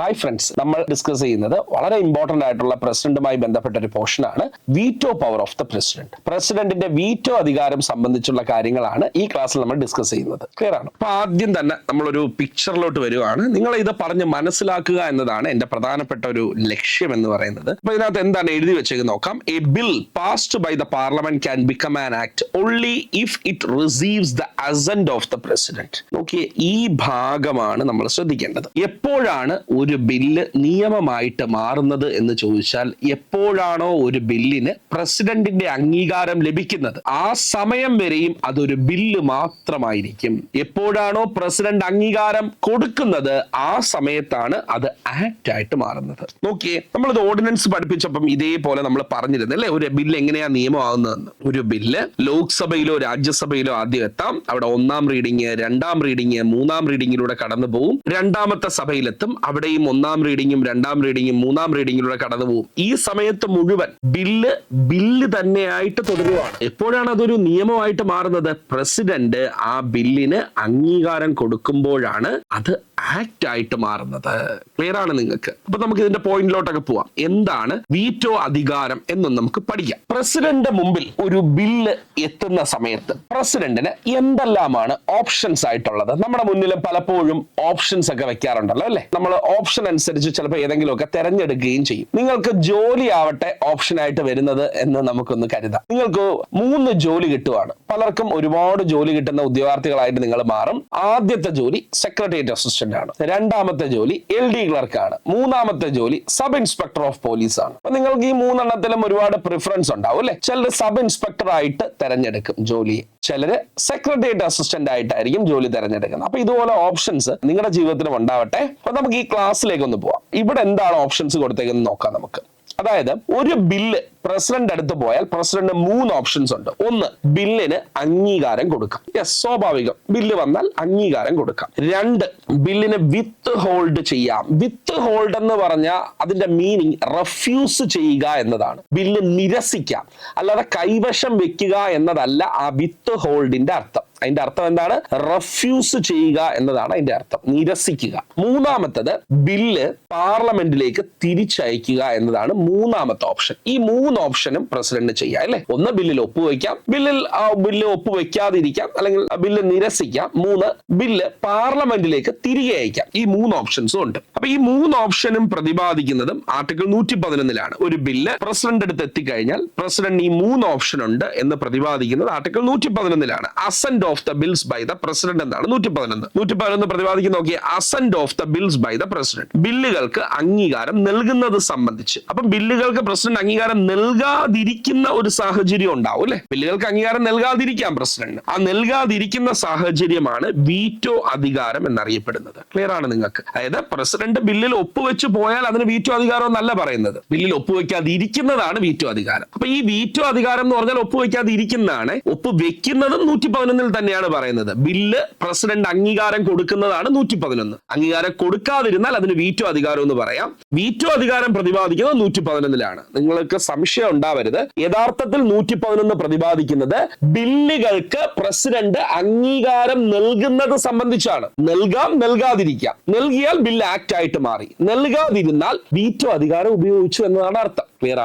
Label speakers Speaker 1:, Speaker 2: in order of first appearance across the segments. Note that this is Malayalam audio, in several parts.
Speaker 1: ഹായ് ഫ്രണ്ട്സ് നമ്മൾ ഡിസ്കസ് ചെയ്യുന്നത് വളരെ ഇമ്പോർട്ടന്റ് ആയിട്ടുള്ള പ്രസിഡന്റുമായി ബന്ധപ്പെട്ട ഒരു പോർഷനാണ് veto power of the president പ്രസിഡന്റിന്റെ വീറ്റോ അധികാരം സംബന്ധിച്ചുള്ള കാര്യങ്ങളാണ് ഈ ക്ലാസ്സിൽ നമ്മൾ ഡിസ്കസ് ചെയ്യുന്നത്. ക്ലിയർ ആണ്? അപ്പൊ ആദ്യം തന്നെ നമ്മളൊരു പിക്ചറിലോട്ട് വരുവാണ്. നിങ്ങൾ ഇത് പറഞ്ഞ് മനസ്സിലാക്കുക എന്നതാണ് എന്റെ പ്രധാനപ്പെട്ട ഒരു ലക്ഷ്യം എന്ന് പറയുന്നത്. അപ്പൊ ഇതിനകത്ത് എന്താണ് എഴുതി വെച്ചേക്ക് നോക്കാം. A bill passed by the parliament can become an act only if it receives the assent of the president നോക്കിയേ ഈ ഭാഗമാണ് നമ്മൾ ശ്രദ്ധിക്കേണ്ടത്. എപ്പോഴാണ് ഒരു ബില്ല് നിയമമായിട്ട് മാറുന്നത് എന്ന് ചോദിച്ചാൽ എപ്പോഴാണോ ഒരു ബില്ലിന് പ്രസിഡന്റിന്റെ അംഗീകാരം ലഭിക്കുന്നത്. ആ സമയം വരെയും അതൊരു ബില്ല് മാത്രമായിരിക്കും. എപ്പോഴാണോ പ്രസിഡന്റ് അംഗീകാരം കൊടുക്കുന്നത് ആ സമയത്താണ് അത് ആക്ട് ആയിട്ട് മാറുന്നത്. നോക്കിയേ നമ്മളിത് ഓർഡിനൻസ് പഠിപ്പിച്ചപ്പം ഇതേപോലെ നമ്മൾ പറഞ്ഞിരുന്നു അല്ലേ? ഒരു ബില്ല് എങ്ങനെയാ നിയമമാകുന്നതെന്ന്. ഒരു ബില്ല് ലോക്സഭയിലോ രാജ്യസഭയിലോ ആദ്യം എത്താം. അവിടെ ഒന്നാം റീഡിങ് രണ്ടാം റീഡിങ് മൂന്നാം റീഡിങ്ങിലൂടെ കടന്നു പോകും രണ്ടാമത്തെ സഭയിലെത്തും. അവിടെയും ഒന്നാം റീഡിങ്ങും രണ്ടാം റീഡിങ്ങും മൂന്നാം റീഡിങ്ങിലൂടെ കടന്നു പോകും ഈ സമയത്ത് മുഴുവൻ ബില്ല് ബില്ല് തന്നെയായിട്ട് തുടരുവാണ്. എപ്പോഴാണ് അതൊരു നിയമമായിട്ട് മാറുന്നത്? പ്രസിഡന്റ് ആ ബില്ലിന് അംഗീകാരം കൊടുക്കുമ്പോഴാണ് അത് ആക്ട് ആയിട്ട് മാറുന്നത്. ക്ലിയർ ആണ് നിങ്ങൾക്ക്? അപ്പൊ നമുക്ക് ഇതിന്റെ പോയിന്റിലോട്ടൊക്കെ പോവാം. എന്താണ് വീറ്റോ അധികാരം എന്നും നമുക്ക് പഠിക്കാം. പ്രസിഡന്റ് മുമ്പിൽ ഒരു ബില്ല് എത്തുന്ന സമയത്ത് പ്രസിഡന്റിന് എന്തെല്ലാമാണ് ഓപ്ഷൻസ് ആയിട്ടുള്ളത്? നമ്മുടെ മുന്നിൽ പലപ്പോഴും ഓപ്ഷൻസ് ഒക്കെ വെക്കാറുണ്ടല്ലോ അല്ലെ? നമ്മൾ ഓപ്ഷൻ അനുസരിച്ച് ചിലപ്പോൾ ഏതെങ്കിലുമൊക്കെ തെരഞ്ഞെടുക്കുകയും ചെയ്യും. നിങ്ങൾക്ക് ജോലി ആവട്ടെ ഓപ്ഷൻ ആയിട്ട് വരുന്നത് എന്ന് നമുക്കൊന്ന് കരുതാം. നിങ്ങൾക്ക് മൂന്ന് ജോലി കിട്ടുവാണ്. പലർക്കും ഒരുപാട് ജോലി കിട്ടുന്ന ഉദ്യോഗാർത്ഥികളായിട്ട് നിങ്ങൾ മാറും. ആദ്യത്തെ ജോലി സെക്രട്ടേറിയറ്റ് അസിസ്റ്റന്റ് ആണ്. രണ്ടാമത്തെ ജോലി എൽ ഡി ക്ലർക്കാണ് മൂന്നാമത്തെ ജോലി സബ് ഇൻസ്പെക്ടർ ഓഫ് പോലീസ് ആണ്. അപ്പൊ നിങ്ങൾക്ക് ഈ മൂന്നെണ്ണത്തിലും ഒരുപാട് പ്രിഫറൻസ് ഉണ്ടാവും അല്ലെ? ചിലർ സബ് ഇൻസ്പെക്ടർ ആയിട്ട് തെരഞ്ഞെടുക്കും ജോലി. ചിലർ സെക്രട്ടേറിയറ്റ് അസിസ്റ്റന്റ് ആയിട്ടായിരിക്കും ജോലി തെരഞ്ഞെടുക്കുന്നത്. അപ്പൊ ഇതുപോലെ ഓപ്ഷൻസ് നിങ്ങളുടെ ജീവിതത്തിലും ഉണ്ടാവട്ടെ. അപ്പൊ നമുക്ക് ഈ ക്ലാസ്സിലേക്ക് ഒന്ന് പോവാം. ഇവിടെ എന്താണ് ഓപ്ഷൻസ് കൊടുത്തേക്കെന്ന് നോക്കാം നമുക്ക്. അതായത് ഒരു ബില്ല് പ്രസിഡന്റ് അടുത്ത് പോയാൽ പ്രസിഡന്റ് മൂന്ന് ഓപ്ഷൻസ് ഉണ്ട്. ഒന്ന് ബില്ലിന് അംഗീകാരം കൊടുക്കാം. യെസ് സ്വാഭാവികം. ബില്ല് വന്നാൽ അംഗീകാരം കൊടുക്കാം. രണ്ട് ബില്ലിന് വിത്ത് ഹോൾഡ് ചെയ്യാം. വിത്ത് ഹോൾഡ് എന്ന് പറഞ്ഞാൽ അതിന്റെ മീനിങ് റെഫ്യൂസ് ചെയ്യുക എന്നതാണ്. ബില്ല് നിരസിക്കാം. അല്ലാതെ കൈവശം വെക്കുക എന്നതല്ല ആ വിത്ത് ഹോൾഡിന്റെ അർത്ഥം. അതിന്റെ അർത്ഥം എന്താണ്? റെഫ്യൂസ് ചെയ്യുക എന്നതാണ് അതിന്റെ അർത്ഥം. നിരസിക്കുക. മൂന്നാമത്തത് ബില്ല് പാർലമെന്റിലേക്ക് തിരിച്ചയക്കുക എന്നതാണ് മൂന്നാമത്തെ ഓപ്ഷൻ ഈ മൂന്ന് ഓപ്ഷനും പ്രസിഡന്റ് ചെയ്യാം അല്ലെ? ഒന്ന് ബില്ലിൽ ഒപ്പുവെക്കാം ബില്ലിൽ ബില്ല് ഒപ്പുവെക്കാതിരിക്കാം അല്ലെങ്കിൽ ബില്ല് നിരസിക്കാം മൂന്ന് ബില്ല് പാർലമെന്റിലേക്ക് തിരികെ അയക്കാം. ഈ മൂന്ന് ഓപ്ഷൻസും ഉണ്ട്. അപ്പൊ ഈ മൂന്ന് ഓപ്ഷനും പ്രതിപാദിക്കുന്നതും ആർട്ടിക്കിൾ നൂറ്റി പതിനൊന്നിലാണ് ഒരു ബില്ല് പ്രസിഡന്റ് അടുത്ത് എത്തിക്കഴിഞ്ഞാൽ പ്രസിഡന്റ് ഈ മൂന്ന് ഓപ്ഷൻ ഉണ്ട് എന്ന് പ്രതിപാദിക്കുന്നത് ആർട്ടിക്കിൾ നൂറ്റി പതിനൊന്നിലാണ് assent of the bills by the president എന്നാണ് നൂറ്റി പതിനൊന്ന് നൂറ്റി പതിനൊന്ന് പ്രതിപാദിക്കുന്ന നോക്കിയ assent of the bills by the president ബില്ലുകൾക്ക് അംഗീകാരം നൽകുന്നത് സംബന്ധിച്ച്. അപ്പം ബില്ലുകൾക്ക് പ്രസിഡന്റ് അംഗീകാരം നൽകാതിരിക്കുന്ന ഒരു സാഹചര്യം ഉണ്ടാവും അല്ലെ? ബില്ലുകൾക്ക് അംഗീകാരം നൽകാതിരിക്കാം പ്രസിഡന്റ് ആ നൽകാതിരിക്കുന്ന സാഹചര്യമാണ് വീറ്റോ അധികാരം എന്നറിയപ്പെടുന്നത്. ക്ലിയർ ആണ് നിങ്ങൾക്ക്? അതായത് പ്രസിഡന്റ് ബില്ലിൽ ഒപ്പുവെച്ച് പോയാൽ അതിന് വീറ്റോ അധികാരം എന്നല്ല പറയുന്നത്. ബില്ലിൽ ഒപ്പുവെക്കാതിരിക്കുന്നതാണ് വീറ്റോ അധികാരം. അപ്പൊ ഈ വീറ്റോ അധികാരം എന്ന് പറഞ്ഞാൽ ഒപ്പുവെക്കാതിരിക്കുന്നതാണ് ഒപ്പ് വെക്കുന്നതും നൂറ്റി പതിനൊന്നിൽ തന്നെയാണ് പറയുന്നത്. ബില്ല് പ്രസിഡന്റ് അംഗീകാരം കൊടുക്കുന്നതാണ് നൂറ്റി പതിനൊന്ന് അംഗീകാരം കൊടുക്കാതിരുന്നാൽ അതിന് വീറ്റോ അധികാരം എന്ന് പറയാം. വീറ്റോ അധികാരം പ്രതിപാദിക്കുന്നത് നൂറ്റി പതിനൊന്നിലാണ് നിങ്ങൾക്ക് സംശയം ഉണ്ടാവരുത്. യഥാർത്ഥത്തിൽ നൂറ്റി പതിനൊന്ന് പ്രതിപാദിക്കുന്നത് ബില്ലുകൾക്ക് പ്രസിഡന്റ് അംഗീകാരം നൽകുന്നത് സംബന്ധിച്ചാണ്. നൽകാം നൽകാതിരിക്കാം. നൽകിയാൽ ബില്ല് ആക്ട് ആയിട്ട് മാറി. നൽകാതിരുന്നാൽ വീറ്റോ അധികാരം ഉപയോഗിച്ചു എന്നതാണ് അർത്ഥം. ക്ലിയർ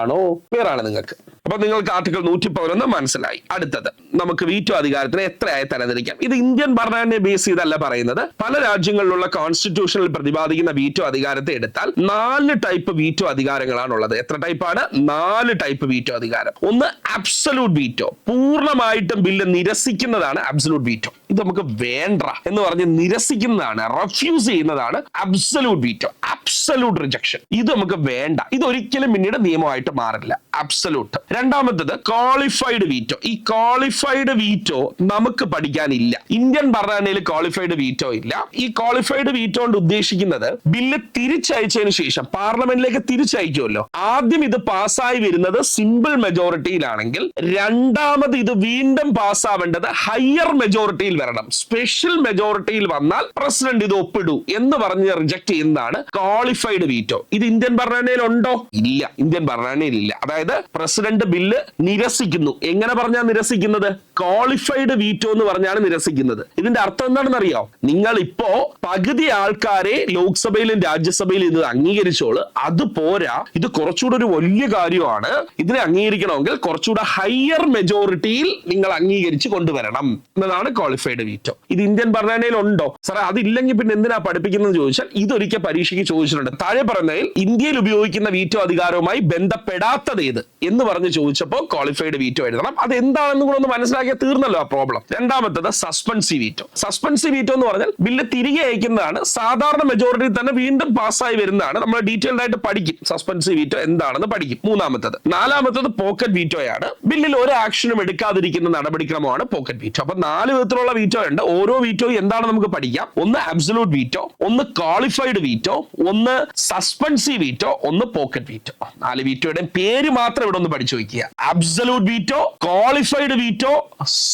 Speaker 1: ആണ് നിങ്ങൾക്ക്. അപ്പൊ നിങ്ങൾക്ക് ആർട്ടിക്കിൾ നൂറ്റി പതിനൊന്ന് മനസ്സിലായി. അടുത്തത് നമുക്ക് വീറ്റോ അധികാരത്തിന് എത്രയായി തരംതിരിക്കാം? ഇത് ഇന്ത്യൻ ഭരണഘടനയെ ബേസ് ചെയ്തല്ല പറയുന്നത്. പല രാജ്യങ്ങളിലുള്ള കോൺസ്റ്റിറ്റ്യൂഷനിൽ പ്രതിപാദിക്കുന്ന വീറ്റോ അധികാരത്തെ എടുത്താൽ നാല് ടൈപ്പ് വീറ്റോ അധികാരങ്ങളാണ് ഉള്ളത് എത്ര ടൈപ്പാണ് നാല് ടൈപ്പ് വീറ്റോ അധികാരം. ഒന്ന് അബ്സലൂട്ട് വീറ്റോ പൂർണമായിട്ടും ബില്ല് നിരസിക്കുന്നതാണ് അബ്സലൂട്ട് വീറ്റോ ഇത് നമുക്ക് വേണ്ട എന്ന് പറഞ്ഞ് നിരസിക്കുന്നതാണ് റെഫ്യൂസ് ചെയ്യുന്നതാണ് അബ്സലൂട്ട് വീറ്റോ അബ്സലൂട്ട് റിജക്ഷൻ ഇത് നമുക്ക് വേണ്ട. ഇത് ഒരിക്കലും പിന്നീട് നിയമമായിട്ട് മാറില്ല. അബ്സലൂട്ട് രണ്ടാമത്തത് ക്വാളിഫൈഡ് വീറ്റോ ഈ ക്വാളിഫൈഡ് വീറ്റോ നമുക്ക് പഠിക്കാനില്ല. ഇന്ത്യൻ ഭരണഘടനയിൽ ക്വാളിഫൈഡ് വീറ്റോ ഇല്ല. ഈ ക്വാളിഫൈഡ് വീറ്റോ കൊണ്ട് ഉദ്ദേശിക്കുന്നത് ബില്ല് തിരിച്ചയച്ചതിന് ശേഷം പാർലമെന്റിലേക്ക് തിരിച്ചയക്കുമല്ലോ. ആദ്യം ഇത് പാസ്സായി വരുന്നത് സിമ്പിൾ മെജോറിറ്റിയിലാണെങ്കിൽ രണ്ടാമത് ഇത് വീണ്ടും പാസ്സാവേണ്ടത് ഹയർ മെജോറിറ്റിയിൽ വരണം. സ്പെഷ്യൽ മെജോറിറ്റിയിൽ വന്നാൽ പ്രസിഡന്റ് ഇത് ഒപ്പിടൂ എന്ന് പറഞ്ഞ് റിജക്ട് ചെയ്യുന്നതാണ് ക്വാളിഫൈഡ് വീറ്റോ ഇത് ഇന്ത്യൻ ഭരണഘടനയിൽ ഉണ്ടോ? ഇല്ല. ഇന്ത്യൻ ഭരണഘടനയിൽ ഇല്ല. അതായത് പ്രസിഡന്റ് ബില്ല് നിരസിക്കുന്നു. എങ്ങനെ പറഞ്ഞാൽ നിരസിക്കുന്നത്? ക്വാളിഫൈഡ് വീറ്റോ എന്ന് പറഞ്ഞാണ് നിരസിക്കുന്നത്. ഇതിന്റെ അർത്ഥം എന്താണെന്ന് അറിയോ നിങ്ങൾ ഇപ്പോ പകുതി ആൾക്കാരെ ലോക്സഭയിലും രാജ്യസഭയിലും ഇത് അംഗീകരിച്ചോൾ. അത് പോരാ. ഇത് കുറച്ചുകൂടെ ഒരു വലിയ കാര്യമാണ്. ഇതിനെ അംഗീകരിക്കണമെങ്കിൽ കുറച്ചുകൂടെ ഹയർ മെജോറിറ്റിയിൽ നിങ്ങൾ അംഗീകരിച്ച് കൊണ്ടുവരണം. എന്നതാണ് ക്വാളിഫൈഡ് വീറ്റോ ഇത് ഇന്ത്യൻ ഭരണഘടനയിൽ ഉണ്ടോ സാറേ അതില്ലെങ്കിൽ പിന്നെ എന്തിനാ പഠിപ്പിക്കുന്നത് ചോദിച്ചാൽ ഇതൊരിക്കൽ പരീക്ഷയ്ക്ക് ചോദിച്ചിട്ടുണ്ട്. താഴെ പറഞ്ഞതിൽ ഇന്ത്യയിൽ ഉപയോഗിക്കുന്ന വീറ്റോ അധികാരവുമായി ബന്ധപ്പെടാത്തത് ഏത് എന്ന് പറഞ്ഞ് ചോദിച്ചപ്പോൾ ക്വാളിഫൈഡ് വീറ്റോ എഴുതണം. അത് എന്താണെന്ന് കൂടെ ഒന്ന് മനസ്സിലാക്കിയാൽ തീർന്നല്ലോ ആ പ്രോബ്ലം രണ്ടാമത്തത് സസ്പെൻസി വീറ്റോ സസ്പെൻസി വീറ്റോ എന്ന് പറഞ്ഞാൽ ബില്ല് തിരികെ അയക്കുന്നതാണ്. സാധാരണ മെജോറിറ്റി തന്നെ വീണ്ടും പാസ്സായി വരുന്നതാണ്. നമ്മൾ ഡീറ്റെയിൽഡ് ആയിട്ട് പഠിക്കും സസ്പെൻസി വീറ്റോ എന്താണെന്ന് പഠിക്കും. മൂന്നാമത്തത്. നാലാമത്തത് പോക്കറ്റ് വീറ്റോയാണ് ബില്ലിൽ ഒരു ആക്ഷനും എടുക്കാതിരിക്കുന്ന നടപടിക്രമമാണ് പോക്കറ്റ് വീറ്റോ അപ്പൊ നാല് വിധത്തിലുള്ള വീറ്റോ ഉണ്ട്. ഓരോ വീറ്റോ എന്താണ് നമുക്ക് പഠിക്കാം. ഒന്ന് അബ്സലൂട്ട് വീറ്റോ ഒന്ന് ക്വാളിഫൈഡ് വീറ്റോ ഒന്ന് സസ്പെൻസീവ് വീറ്റോ ഒന്ന് പോക്കറ്റ് വീറ്റോ നാല് വീറ്റോയുടെ പേര് മാത്രം ഇവിടെ ഒന്ന് പഠിച്ചു വയ്ക്കുക. Absolute veto qualified veto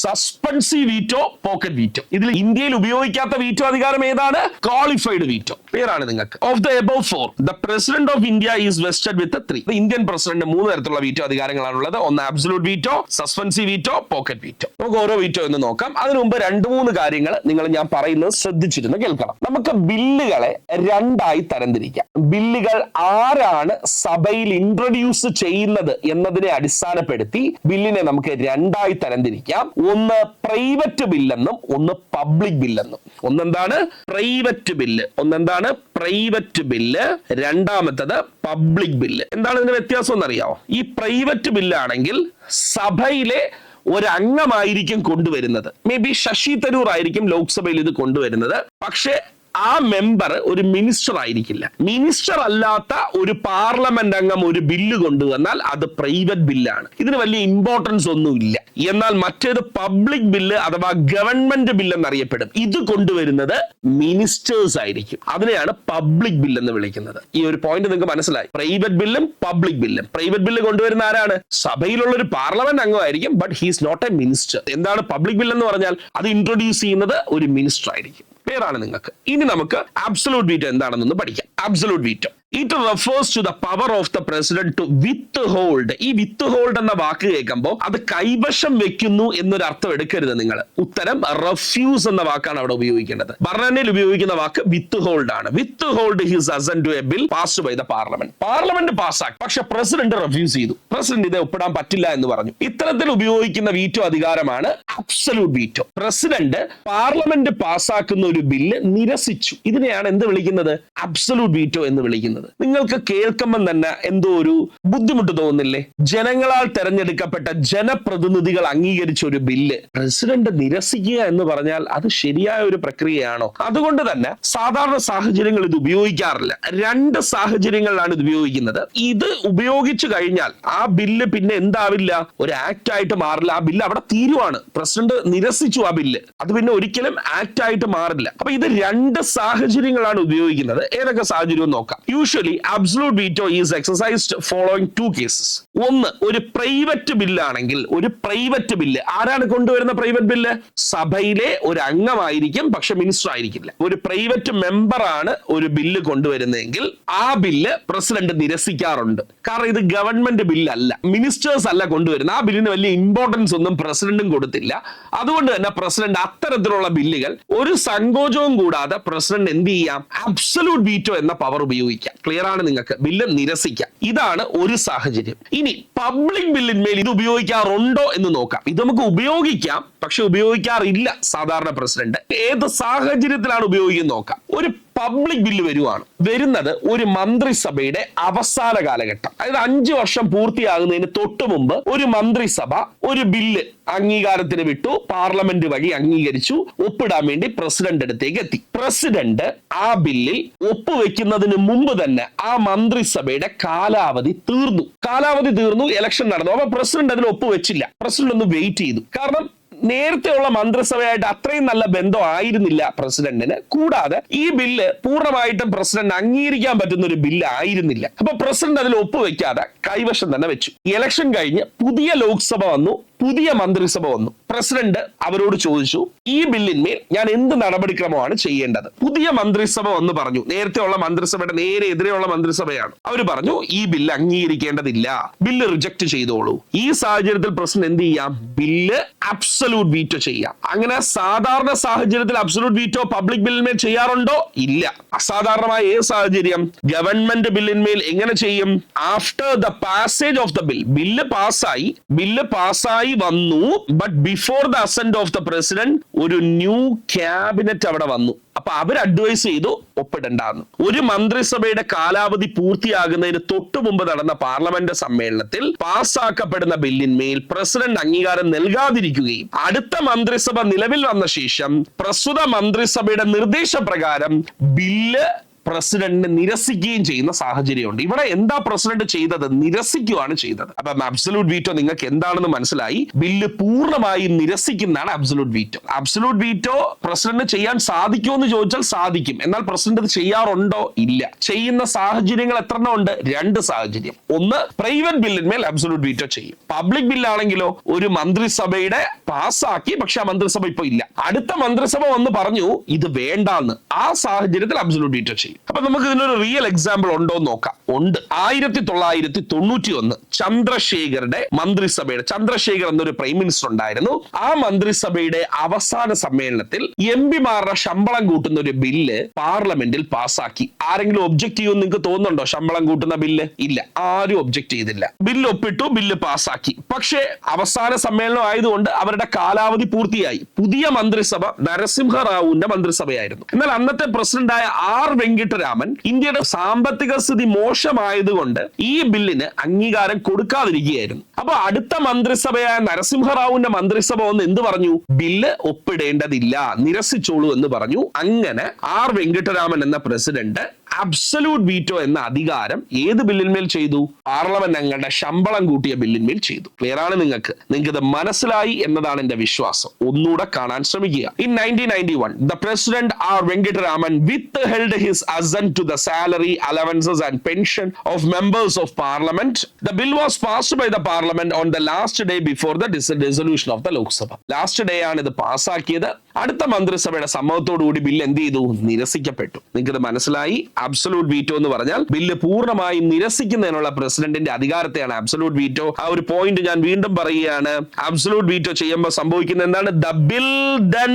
Speaker 1: suspensive veto pocket veto ഇതിൽ ഇന്ത്യയിൽ ഉപയോഗിക്കാത്ത വീറ്റോ അധികാരം ഏതാണ്? ക്വാളിഫൈഡ് വീറ്റോ പേരാണ് നിങ്ങൾക്ക്. Of the above four the president of India is vested with three Indian president മൂന്ന് തരത്തിലുള്ള വീറ്റോ അധികാരങ്ങളാണുള്ളത്. ഒന്ന് absolute veto suspensive veto pocket veto നമുക്ക് ഓരോ വീറ്റോ എന്ന് നോക്കാം. അതിനു മുമ്പ് രണ്ട് മൂന്ന് കാര്യങ്ങൾ നിങ്ങൾ ഞാൻ പറയുന്നത് ശ്രദ്ധിച്ചിരുന്ന് കേൾക്കണം. നമുക്ക് ബില്ലുകളെ രണ്ടായി തരംതിരിക്കാം. ബില്ലുകൾ ആരാണ് സഭയിൽ ഇൻട്രൊഡ്യൂസ് ചെയ്യുന്നത് എന്നതിനെ അടിസ്ഥാനപ്പെടുത്തി ബില്ലിനെ നമുക്ക് രണ്ടായി തരംതിരിക്കാം. ഒന്ന് പ്രൈവറ്റ് ബില്ലെന്നും ഒന്ന് പബ്ലിക് ബില്ലെന്നും. ഒന്നെന്താണ്? Private bill. ഒന്നെന്താണ്? Private bill. രണ്ടാമത്തത് പബ്ലിക് ബില്ല്. എന്താണ് ഇതിന്റെ വ്യത്യാസം എന്നറിയാമോ ഈ പ്രൈവറ്റ് ബില്ലാണെങ്കിൽ സഭയിലെ ഒരംഗമായിരിക്കും കൊണ്ടുവരുന്നത്. മേ ബി ശശി തരൂർ ആയിരിക്കും ലോക്സഭയിൽ ഇത് കൊണ്ടുവരുന്നത്. പക്ഷേ ആ മെമ്പർ ഒരു മിനിസ്റ്റർ ആയിരിക്കില്ല. മിനിസ്റ്റർ അല്ലാത്ത ഒരു പാർലമെന്റ് അംഗം ഒരു ബില്ല് കൊണ്ടുവന്നാൽ അത് പ്രൈവറ്റ് ബില്ലാണ് ഇതിന് വലിയ ഇമ്പോർട്ടൻസ് ഒന്നുമില്ല എന്നാൽ മറ്റേത് പബ്ലിക് ബില്ല് അഥവാ ഗവൺമെന്റ് ബില്ല് എന്നറിയപ്പെടും. ഇത് കൊണ്ടുവരുന്നത് മിനിസ്റ്റേഴ്സ് ആയിരിക്കും. അതിനെയാണ് പബ്ലിക് ബില്ല് എന്ന് വിളിക്കുന്നത്. ഈ ഒരു പോയിന്റ് നിങ്ങൾക്ക് മനസ്സിലായി. പ്രൈവറ്റ് ബില്ലും പബ്ലിക് ബില്ലും പ്രൈവറ്റ് ബില്ല് കൊണ്ടുവരുന്ന ആരാണ്? സഭയിലുള്ള ഒരു parliament അംഗമായിരിക്കും but he's not a minister എന്താണ് പബ്ലിക് ബില്ല് എന്ന് പറഞ്ഞാൽ? അത് ഇൻട്രൊഡ്യൂസ് ചെയ്യുന്നത് ഒരു മിനിസ്റ്റർ ആയിരിക്കും. പേരാണ് നിങ്ങൾക്ക്. ഇനി നമുക്ക് അബ്സലൂട്ട് വീറ്റോ എന്താണെന്നൊന്ന് പഠിക്കാം. Absolute veto it refers to the power of the president to withhold ഈ വിത്ത് ഹോൾഡ് എന്ന വാക്ക് കേൾക്കുമ്പോൾ അത് കൈവശം വെക്കുന്നു എന്നൊരു അർത്ഥം എടുക്കരുത് നിങ്ങൾ. ഉത്തരം റെഫ്യൂസ് എന്ന വാക്കാണ് അവിടെ ഉപയോഗിക്കേണ്ടത്. ബർണനിൽ ഉപയോഗിക്കുന്ന വാക്ക് വിത്ത് ഹോൾഡ് ആണ്. Withhold his assent to a bill pass by the parliament parliament പാസ്സാക്കി പക്ഷെ പ്രസിഡന്റ് റെഫ്യൂസ് ചെയ്തു. പ്രസിഡന്റ് ഇത് ഒപ്പിടാൻ പറ്റില്ല എന്ന് പറഞ്ഞു. ഇത്തരത്തിൽ ഉപയോഗിക്കുന്ന വീറ്റോ അധികാരമാണ് അബ്സലൂട്ട് വീറ്റോ പ്രസിഡന്റ് പാർലമെന്റ് പാസ്സാക്കുന്ന ഒരു ബില്ല് നിരസിച്ചു. ഇതിനെയാണ് എന്ത് വിളിക്കുന്നത്? അബ്സലൂട്ട് വീറ്റോ എന്ന് വിളിക്കുന്നത്. നിങ്ങൾക്ക് കേൾക്കുമ്പോൾ തന്നെ എന്തോ ഒരു ബുദ്ധിമുട്ട് തോന്നില്ലേ ജനങ്ങളാൽ തെരഞ്ഞെടുക്കപ്പെട്ട ജനപ്രതിനിധികൾ അംഗീകരിച്ച ഒരു ബില്ല്. പ്രസിഡന്റ് നിരസിക്കുക എന്ന് പറഞ്ഞാൽ അത് ശരിയായ ഒരു പ്രക്രിയയാണോ? അതുകൊണ്ട് തന്നെ സാധാരണ സാഹചര്യങ്ങൾ ഇത് ഉപയോഗിക്കാറില്ല. രണ്ട് സാഹചര്യങ്ങളിലാണ് ഇത് ഉപയോഗിക്കുന്നത്. ഇത് ഉപയോഗിച്ചു കഴിഞ്ഞാൽ ആ ബില്ല് പിന്നെ എന്താവില്ല? ഒരു ആക്ട് ആയിട്ട് മാറില്ല. ആ ബില്ല് അവിടെ തീരുവാണ്. പ്രസിഡന്റ് നിരസിച്ചു ആ ബില്ല്. അത് പിന്നെ ഒരിക്കലും ആക്ട് ആയിട്ട് മാറില്ല. അപ്പൊ ഇത് രണ്ട് സാഹചര്യങ്ങളാണ് ഉപയോഗിക്കുന്നത്. ഏതൊക്കെ സാഹചര്യം നോക്കാം. Usually absolute veto is exercised following two cases ഒന്ന് ഒരു പ്രൈവറ്റ് ബില്ലാണെങ്കിൽ ഒരു പ്രൈവറ്റ് ബില്ല് ആരാണ് കൊണ്ടുവരുന്ന പ്രൈവറ്റ് ബില്ല് സഭയിലെ ഒരു അംഗമായിരിക്കും പക്ഷെ മിനിസ്റ്റർ ആയിരിക്കില്ല. ഒരു പ്രൈവറ്റ് മെമ്പർ ആണ് ഒരു ബില്ല് കൊണ്ടുവരുന്നതെങ്കിൽ ആ ബില്ല് പ്രസിഡന്റ് നിരസിക്കാറുണ്ട്. കാരണം ഇത് ഗവൺമെന്റ് ബില്ലല്ല മിനിസ്റ്റേഴ്സ് അല്ല കൊണ്ടുവരുന്നത്. ആ ബില്ലിന് വലിയ ഇമ്പോർട്ടൻസ് ഒന്നും പ്രസിഡന്റും കൊടുത്തില്ല. അതുകൊണ്ട് തന്നെ പ്രസിഡന്റ് അത്തരത്തിലുള്ള ബില്ലുകൾ ഒരു സങ്കോചവും കൂടാതെ പ്രസിഡന്റ് എന്ത് ചെയ്യാം? അബ്സലൂട്ട് വീറ്റോ എന്ന പവർ ഉപയോഗിക്കാം. ക്ലിയർ ആണ് നിങ്ങൾക്ക്. ബില്ല് നിരസിക്കാം. ഇതാണ് ഒരു സാഹചര്യം. ഇനി പബ്ലിക് ബില്ലിന്മേൽ ഇത് ഉപയോഗിക്കാറുണ്ടോ എന്ന് നോക്കാം. ഇത് നമുക്ക് ഉപയോഗിക്കാം പക്ഷെ ഉപയോഗിക്കാറില്ല സാധാരണ പ്രസിഡന്റ്. ഏത് സാഹചര്യത്തിലാണ് ഉപയോഗിക്കുന്നത് നോക്കാം. ഒരു പബ്ലിക് ബില്ല് വരുവാണ്. വരുന്നത് ഒരു മന്ത്രിസഭയുടെ അവസാന കാലഘട്ടം. അതായത് അഞ്ചു വർഷം പൂർത്തിയാകുന്നതിന് തൊട്ടു മുമ്പ് ഒരു മന്ത്രിസഭ ഒരു ബില്ല് അംഗീകാരത്തിന് വിട്ടു പാർലമെന്റ് വഴി അംഗീകരിച്ചു ഒപ്പിടാൻ വേണ്ടി പ്രസിഡന്റ് അടുത്തേക്ക് എത്തി. പ്രസിഡന്റ് ആ ബില്ലിൽ ഒപ്പുവെക്കുന്നതിന് മുമ്പ് തന്നെ ആ മന്ത്രിസഭയുടെ കാലാവധി തീർന്നു. കാലാവധി തീർന്നു ഇലക്ഷൻ നടന്നു. അപ്പൊ പ്രസിഡന്റ് അതിൽ ഒപ്പുവെച്ചില്ല. പ്രസിഡന്റ് ഒന്ന് വെയിറ്റ് ചെയ്തു. കാരണം നേരത്തെയുള്ള മന്ത്രിസഭയായിട്ട് അത്രയും നല്ല ബന്ധം ആയിരുന്നില്ല പ്രസിഡന്റിന്. കൂടാതെ ഈ ബില്ല് പൂർണമായിട്ടും പ്രസിഡന്റ് അംഗീകരിക്കാൻ പറ്റുന്ന ഒരു ബില്ല് ആയിരുന്നില്ല. അപ്പൊ പ്രസിഡന്റ് അതിൽ ഒപ്പുവെക്കാതെ കൈവശം തന്നെ വെച്ചു. ഇലക്ഷൻ കഴിഞ്ഞ് പുതിയ ലോക്സഭ വന്നു. പുതിയ മന്ത്രിസഭ വന്നു. പ്രസിഡന്റ് അവരോട് ചോദിച്ചു ഈ ബില്ലിന്മേൽ ഞാൻ എന്ത് നടപടിക്രമമാണ് ചെയ്യേണ്ടത്? പുതിയ മന്ത്രിസഭ വന്ന് പറഞ്ഞു. നേരത്തെ ഉള്ള മന്ത്രിസഭയുടെ നേരെ എതിരെയുള്ള മന്ത്രിസഭയാണ്. അവർ പറഞ്ഞു ഈ ബില്ല് അംഗീകരിക്കേണ്ടതില്ല. ബില്ല് റിജക്ട് ചെയ്തോളൂ. ഈ സാഹചര്യത്തിൽ പ്രസിഡന്റ് എന്ത് ചെയ്യാം? ബില്ല് അബ്സലൂട്ട് വീറ്റോ ചെയ്യാം. അങ്ങനെ സാധാരണ സാഹചര്യത്തിൽ അബ്സലൂട്ട് വീറ്റോ പബ്ലിക് ബില്ലിന്മേൽ ചെയ്യാറുണ്ടോ? ഇല്ല. അസാധാരണമായ ഏത് സാഹചര്യം? ഗവൺമെന്റ് ബില്ലിന്മേൽ എങ്ങനെ ചെയ്യും? After the passage of the bill. Bill പാസ്സായി. ബില്ല് പാസ്സായി വന്നു. But before the assent of the president ഒരു ന്യൂ ക്യാബിനറ്റ് അവിടെ വന്നു. അപ്പൊ അവർ അഡ്വൈസ് ചെയ്തു ഒപ്പിടണ്ടെന്ന്. ഒരു മന്ത്രിസഭയുടെ കാലാവധി പൂർത്തിയാകുന്നതിന് തൊട്ടു മുമ്പ് നടന്ന പാർലമെന്റ് സമ്മേളനത്തിൽ പാസ്സാക്കപ്പെടുന്ന ബില്ലിന്മേൽ പ്രസിഡന്റ് അംഗീകാരം നൽകാതിരിക്കുകയും അടുത്ത മന്ത്രിസഭ നിലവിൽ വന്ന ശേഷം പ്രസ്തുത മന്ത്രിസഭയുടെ നിർദ്ദേശപ്രകാരം ബില്ല് പ്രസിഡന്റിനെ നിരസിക്കുകയും ചെയ്യുന്ന സാഹചര്യമുണ്ട്. ഇവിടെ എന്താ പ്രസിഡന്റ് ചെയ്തത്? നിരസിക്കുകയാണ് ചെയ്തത്. അപ്പം അബ്സലൂട്ട് വീറ്റോ നിങ്ങൾക്ക് എന്താണെന്ന് മനസ്സിലായി? ബില്ല് പൂർണമായും നിരസിക്കുന്നതാണ് absolute veto absolute veto president ചെയ്യാൻ സാധിക്കുമോ എന്ന് ചോദിച്ചാൽ സാധിക്കും. എന്നാൽ പ്രസിഡന്റ് ചെയ്യാറുണ്ടോ? ഇല്ല. ചെയ്യുന്ന സാഹചര്യങ്ങൾ എത്ര ഉണ്ട്? രണ്ട് സാഹചര്യം. ഒന്ന് പ്രൈവറ്റ് ബില്ലിന്മേൽ അബ്സലൂട്ട് വീറ്റോ ചെയ്യും. പബ്ലിക് ബില്ലാണെങ്കിലോ ഒരു മന്ത്രിസഭയുടെ പാസ്സാക്കി പക്ഷെ ആ മന്ത്രിസഭ ഇപ്പൊ ഇല്ല. അടുത്ത മന്ത്രിസഭ വന്ന് പറഞ്ഞു ഇത് വേണ്ടാന്ന്. ആ സാഹചര്യത്തിൽ അബ്സലൂട്ട് വീറ്റോ ചെയ്യും. അപ്പൊ നമുക്ക് ഇതിനൊരു റിയൽ എക്സാമ്പിൾ ഉണ്ടോ എന്ന് നോക്കാം. ഉണ്ട്. ആയിരത്തി തൊള്ളായിരത്തി തൊണ്ണൂറ്റി ഒന്ന് ചന്ദ്രശേഖരുടെ മന്ത്രിസഭയുടെ ചന്ദ്രശേഖർ എന്നൊരു പ്രൈം മിനിസ്റ്റർ ഉണ്ടായിരുന്നു. ആ മന്ത്രിസഭയുടെ അവസാന സമ്മേളനത്തിൽ എം പിമാരുടെ ശമ്പളം കൂട്ടുന്ന ഒരു ബില്ല് പാർലമെന്റിൽ പാസാക്കി ആരെങ്കിലും ഒബ്ജക്ട് ചെയ്യുമെന്ന് നിങ്ങൾക്ക് തോന്നുന്നുണ്ടോ? ശമ്പളം കൂട്ടുന്ന ബില്ല്? ഇല്ല. ആരും ഒബ്ജക്ട് ചെയ്തില്ല. ബില്ല് ഒപ്പിട്ടു ബില്ല് പാസാക്കി പക്ഷേ അവസാന സമ്മേളനം ആയതുകൊണ്ട് അവരുടെ കാലാവധി പൂർത്തിയായി. പുതിയ മന്ത്രിസഭ നരസിംഹ റാവുവിന്റെ മന്ത്രിസഭയായിരുന്നു. എന്നാൽ അന്നത്തെ പ്രസിഡന്റായ ആർ വെങ്കിട്ടരാമൻ ഇന്ത്യയുടെ സാമ്പത്തിക സ്ഥിതി മോശമായതുകൊണ്ട് ഈ ബില്ലിന് അംഗീകാരം കൊടുക്കാതിരിക്കുകയായിരുന്നു. അപ്പൊ അടുത്ത മന്ത്രിസഭയായ നരസിംഹറാവുവിന്റെ മന്ത്രിസഭ ഒന്ന് എന്ത് പറഞ്ഞു? ബില്ല് ഒപ്പിടേണ്ടതില്ല നിരസിച്ചോളൂ എന്ന് പറഞ്ഞു. അങ്ങനെ ആർ വെങ്കിട്ടരാമൻ എന്ന പ്രസിഡന്റ് അബ്സല്യൂട്ട് വീറ്റോ എന്ന അധികാരം ഏത് ബില്ലിന്മേൽ ചെയ്തു? പാർലമെന്റ് അംഗങ്ങളുടെ ശമ്പളം കൂട്ടിയ ബില്ലിന്മേൽ ചെയ്തു. ക്ലിയർ ആണ് നിങ്ങൾക്ക്? നിങ്ങൾക്ക് ഇത് മനസ്സിലായി എന്നതാണ് എന്റെ വിശ്വാസം. ഒന്നുകൂടെ കാണാൻ ശ്രമിക്കുക. In nineteen ninety one the president R withheld his assent to the salary allowances and pension of members of parliament the bill was passed by the parliament on the last day before the dissolution of the Lok Sabha last day ആണ് ഇത് പാസ്സാക്കിയത് അടുത്ത മന്ത്രിസഭയുടെ സമ്മതത്തോടു കൂടി ബില്ല് എന്ത് ചെയ്തു? നിരസിക്കപ്പെട്ടു. നിങ്ങൾക്ക് ഇത് മനസ്സിലായി? അബ്സലൂട്ട് വീറ്റോ എന്ന് പറഞ്ഞാൽ ബില്ല് പൂർണമായും നിരസിക്കുന്നതിനുള്ള പ്രസിഡന്റിന്റെ അധികാരത്തെയാണ് അബ്സലൂട്ട് വീറ്റോ ആ ഒരു പോയിന്റ് ഞാൻ വീണ്ടും പറയുകയാണ്. അബ്സലൂട്ട് വീറ്റോ ചെയ്യുമ്പോൾ സംഭവിക്കുന്ന എന്താണ്? The bill then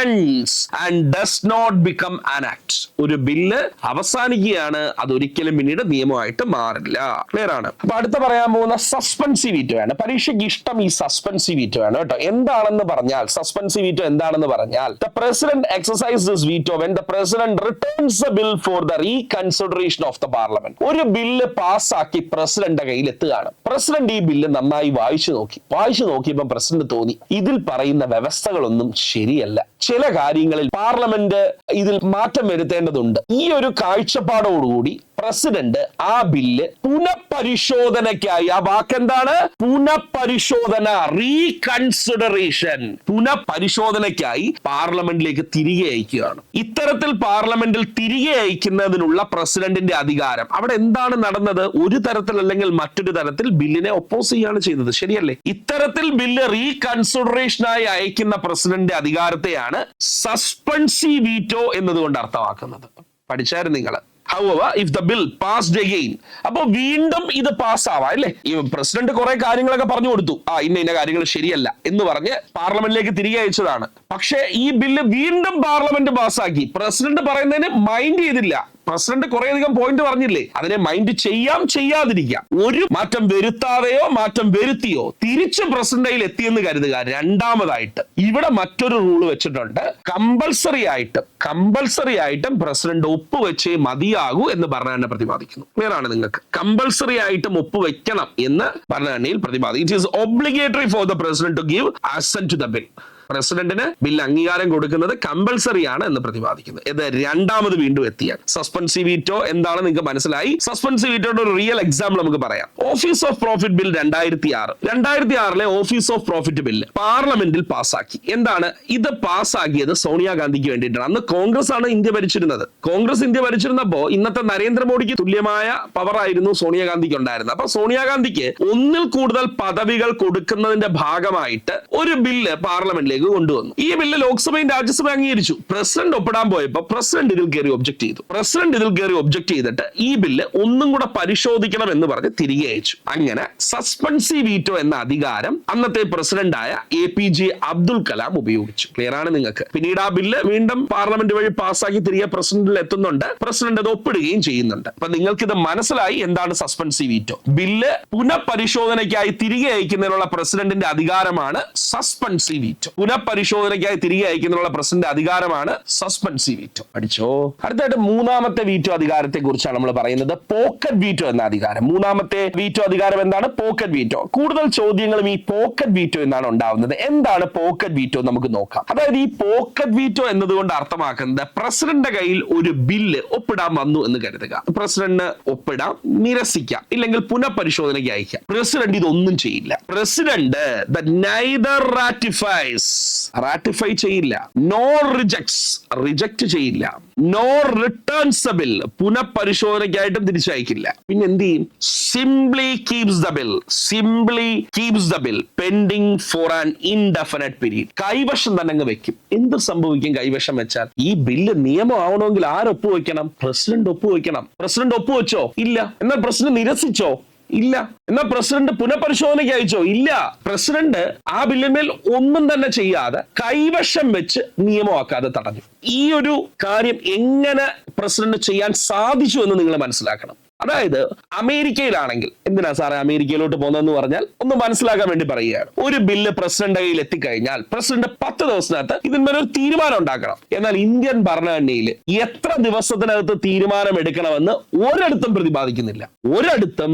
Speaker 1: ends and does not become an act ഒരു ബില്ല് അവസാനിക്കുകയാണ്. അത് ഒരിക്കലും പിന്നീട് നിയമമായിട്ട് മാറില്ല. ക്ലിയർ ആണ്? അപ്പൊ അടുത്ത പറയാൻ പോകുന്ന സസ്പെൻസീവ് വീറ്റോ ആണ്. പരീക്ഷയ്ക്ക് ഇഷ്ടം ഈ സസ്പെൻസീവ് വീറ്റോ ആണ് കേട്ടോ. എന്താണെന്ന് പറഞ്ഞാൽ സസ്പെൻസീവ് വീറ്റോ എന്താണെന്ന് പറഞ്ഞാൽ the president exercise this veto when the president returns bill for the reconsideration of the parliament ഒരു ബില്ല് പാസ്സാക്കി പ്രസിഡന്റ് കയ്യിൽ എത്തുകയാണ് പ്രസിഡന്റ് ഈ ബില്ല് നന്നായി വായിച്ചു നോക്കി. വായിച്ചു നോക്കിയപ്പോൾ പ്രസിഡന്റ് തോന്നി ഇതിൽ പറയുന്ന വ്യവസ്ഥകളൊന്നും ശരിയല്ല. ചില കാര്യങ്ങളിൽ പാർലമെന്റ് ഇതിൽ മാറ്റം വരുത്തേണ്ടതുണ്ട്. ഈ ഒരു കാഴ്ചപ്പാടോടുകൂടി പ്രസിഡന്റ് ആ ബില്ല് പുനഃപരിശോധനയ്ക്കായി. ആ വാക്കെന്താണ്? പുനഃപരിശോധന റീകൺസിഡറേഷൻ. പുനഃപരിശോധനയ്ക്കായി പാർലമെന്റിലേക്ക് തിരികെ അയക്കുകയാണ്. ഇത്തരത്തിൽ പാർലമെന്റിൽ തിരികെ അയക്കുന്നതിനുള്ള പ്രസിഡന്റിന്റെ അധികാരം. അവിടെ എന്താണ് നടന്നത്? ഒരു തരത്തിൽ അല്ലെങ്കിൽ മറ്റൊരു തരത്തിൽ ബില്ലിനെ ഒപ്പോസ് ചെയ്യാണ് ചെയ്തത് ശരിയല്ലേ? ഇത്തരത്തിൽ ബില്ല് റീകൺസിഡറേഷനായി അയക്കുന്ന പ്രസിഡന്റിന്റെ അധികാരത്തെയാണ് സസ്പെൻസി വീറ്റോ എന്നതുകൊണ്ട് അർത്ഥമാക്കുന്നത്. പഠിച്ചായിരുന്നു നിങ്ങൾ however if the bill passed again അപ്പൊ വീണ്ടും ഇത് പാസ്സാവാം അല്ലേ? ഈ പ്രസിഡന്റ് കുറെ കാര്യങ്ങളൊക്കെ പറഞ്ഞു കൊടുത്തു. ആ ഇന്ന ഇന്ന കാര്യങ്ങൾ ശരിയല്ല എന്ന് പറഞ്ഞ് പാർലമെന്റിലേക്ക് തിരികെ അയച്ചതാണ്. പക്ഷേ ഈ ബില്ല് വീണ്ടും പാർലമെന്റ് പാസ്സാക്കി പ്രസിഡന്റ് പറയുന്നതിന് മൈൻഡ് ചെയ്തില്ല. പ്രസിഡന്റ് കുറെ അധികം പോയിന്റ് പറഞ്ഞില്ലേ? അതിനെ മൈൻഡ് ചെയ്യാം ചെയ്യാതിരിക്കാം. ഒരു മാറ്റം വരുത്താതെയോ മാറ്റം വരുത്തിയോ തിരിച്ച് പ്രസിഡന്റിൽ എത്തിയെന്ന് കരുതുക. രണ്ടാമതായിട്ട് ഇവിടെ മറ്റൊരു റൂൾ വെച്ചിട്ടുണ്ട്. കമ്പൽസറി ആയിട്ടും കമ്പൽസറി ആയിട്ടും പ്രസിഡന്റ് ഒപ്പുവെച്ചേ മതിയാകൂ എന്ന് ഭരണഘടന പ്രതിപാദിക്കുന്നു. വേറാണ് നിങ്ങൾക്ക്? കമ്പൽസറി ആയിട്ടും ഒപ്പുവെക്കണം എന്ന് ഭരണഘടനയിൽ പ്രതിപാദിക്കും it is obligatory for the president to give assent to the bill പ്രസിഡന്റിന് ബിൽ അംഗീകാരം കൊടുക്കുന്നത് കമ്പൽസറി ആണ് എന്ന് പ്രതിപാദിക്കുന്നത് ഇത് രണ്ടാമത് വീണ്ടും എത്തിയാണ്. സസ്പെൻസി വീറ്റോ എന്താണ് നിങ്ങൾക്ക് മനസ്സിലായി? സസ്പെൻസി വീറ്റോയുടെ ഒരു റിയൽ എക്സാമ്പിൾ നമുക്ക് പറയാം. ഓഫീസ് ഓഫ് പ്രോഫിറ്റ് ബിൽ രണ്ടായിരത്തി ആറ് രണ്ടായിരത്തി ആറിലെ ഓഫീസ് ഓഫ് പ്രോഫിറ്റ് ബില്ല് പാർലമെന്റിൽ പാസ്സാക്കി. എന്താണ്? ഇത് പാസ്സാക്കിയത് സോണിയാഗാന്ധിക്ക് വേണ്ടിയിട്ടാണ്. അന്ന് കോൺഗ്രസ് ആണ് ഇന്ത്യ ഭരിച്ചിരുന്നത്. കോൺഗ്രസ് ഇന്ത്യ ഭരിച്ചിരുന്നപ്പോ ഇന്നത്തെ നരേന്ദ്രമോദിക്ക് തുല്യമായ പവർ ആയിരുന്നു സോണിയാഗാന്ധിക്ക് ഉണ്ടായിരുന്നത്. അപ്പൊ സോണിയാഗാന്ധിക്ക് ഒന്നിൽ കൂടുതൽ പദവികൾ കൊടുക്കുന്നതിന്റെ ഭാഗമായിട്ട് ഒരു ബില്ല് പാർലമെന്റിലേക്ക് കൊണ്ടുവന്നു. ഈ ബില്ല് ലോക്സഭയും രാജ്യസഭയും അംഗീകരിച്ചു. പ്രസിഡന്റ് ഒപ്പിടാൻ പോയപ്പോ പ്രസിഡന്റ് ഇതിൽ കയറി ഒബ്ജക്ട് ചെയ്തു. പ്രസിഡന്റ് ഇതിൽ കയറി ഒബ്ജക്ട് ചെയ്തിട്ട് ഈ ബില്ല് ഒന്നും കൂടെ പരിശോധിക്കണം എന്ന് പറഞ്ഞ് തിരികെ അയച്ചു. അങ്ങനെ സസ്പെൻസി വീറ്റോ എന്ന അധികാരം അന്നത്തെ പ്രസിഡന്റായ A P J Abdul Kalam ഉപയോഗിച്ചു. ക്ലിയർ ആണ് നിങ്ങൾക്ക്? പിന്നീട് ആ ബില്ല് വീണ്ടും പാർലമെന്റ് വഴി പാസ്സാക്കി തിരികെ പ്രസിഡന്റിൽ എത്തുന്നുണ്ട്. പ്രസിഡന്റ് അത് ഒപ്പിടുകയും ചെയ്യുന്നുണ്ട്. അപ്പൊ നിങ്ങൾക്ക് ഇത് മനസ്സിലായി എന്താണ് സസ്പെൻസി വീറ്റോ ബില്ല് പുനഃപരിശോധനയ്ക്കായി തിരികെ അയക്കുന്നതിനുള്ള പ്രസിഡന്റിന്റെ അധികാരമാണ് സസ്പെൻസി വീറ്റോ പുനഃപരിശോധനയ്ക്കായി തിരികെ അയക്കുന്നതിനുള്ള പ്രസിഡന്റ് അധികാരമാണ് സസ്പെൻസി വീറ്റോ. അടിച്ചോ. അടുത്തായിട്ട് മൂന്നാമത്തെ വീറ്റോ അധികാരത്തെ കുറിച്ചാണ് നമ്മൾ പറയുന്നത്. പോക്കറ്റ് വീറ്റോ എന്ന അധികാരം. മൂന്നാമത്തെ വീറ്റോ അധികാരം എന്താണ്? Pocket veto. കൂടുതൽ ചോദ്യങ്ങളും ഈ പോക്കറ്റ് വീറ്റോ എന്നാണ് ഉണ്ടാവുന്നത്. എന്താണ് പോക്കറ്റ് വീറ്റോ നമുക്ക് നോക്കാം. അതായത് ഈ പോക്കറ്റ് വീറ്റോ എന്നതുകൊണ്ട് അർത്ഥമാക്കുന്നത് പ്രസിഡന്റിന്റെ കയ്യിൽ ഒരു ബില്ല് ഒപ്പിടാൻ വന്നു എന്ന് കരുതുക. പ്രസിഡന്റിന് ഒപ്പിടാം നിരസിക്കാം ഇല്ലെങ്കിൽ പുനഃപരിശോധനയ്ക്ക് അയക്കാം. പ്രസിഡന്റ് ഇതൊന്നും ചെയ്യില്ല. President the neither ratifies ratify ചെയ്യില്ല. നോ റിജക്ട്സ് റിജക്ട് ചെയ്യില്ല. നോ റിട്ടേൺസ് ബിൽ പുനഃപരിശോധനയ്ക്കായിട്ടും തിരിച്ചയക്കില്ല. പിന്നെ എന്ത് ചെയ്യും? Simply keeps the bill simply keeps the bill pending for an indefinite period കൈവശം തന്നെ അങ്ങ് വെക്കും. എന്ത് സംഭവിക്കും കൈവശം വെച്ചാൽ? ഈ ബില്ല് നിയമമാവണമെങ്കിൽ ആരൊപ്പുവെക്കണം? ആരൊപ്പ് വെക്കണം പ്രസിഡന്റ് ഒപ്പ് വെക്കണം പ്രസിഡന്റ് ഒപ്പ് വെച്ചോ ഇല്ല. എന്നാൽ പ്രസിഡന്റ് നിരസിച്ചോ? ഇല്ല. എന്നാ പ്രസിഡന്റ് പുനഃപരിശോധനയ്ക്ക് അയച്ചോ? ഇല്ല. പ്രസിഡന്റ് ആ ബില്ലിന്മേൽ ഒന്നും തന്നെ ചെയ്യാതെ കൈവശം വെച്ച് നിയമമാക്കാതെ തടഞ്ഞു. ഈ ഒരു കാര്യം എങ്ങനെ പ്രസിഡന്റ് ചെയ്യാൻ സാധിച്ചു എന്ന് നിങ്ങൾ മനസ്സിലാക്കണം. അതായത് അമേരിക്കയിലാണെങ്കിൽ എന്തിനാ സാറേ അമേരിക്കയിലോട്ട് പോകുന്നതെന്ന് പറഞ്ഞാൽ ഒന്ന് മനസ്സിലാക്കാൻ വേണ്ടി പറയുകയാണ്. ഒരു ബില്ല് പ്രസിഡന്റ് കയ്യിൽ എത്തിക്കഴിഞ്ഞാൽ പ്രസിഡന്റ് പത്ത് ദിവസത്തിനകത്ത് ഇതിന്മേൽ ഒരു തീരുമാനം ഉണ്ടാക്കണം. എന്നാൽ ഇന്ത്യൻ ഭരണഘടനയിൽ എത്ര ദിവസത്തിനകത്ത് തീരുമാനം എടുക്കണമെന്ന് ഒരിടത്തും പ്രതിപാദിക്കുന്നില്ല. ഒരിടത്തും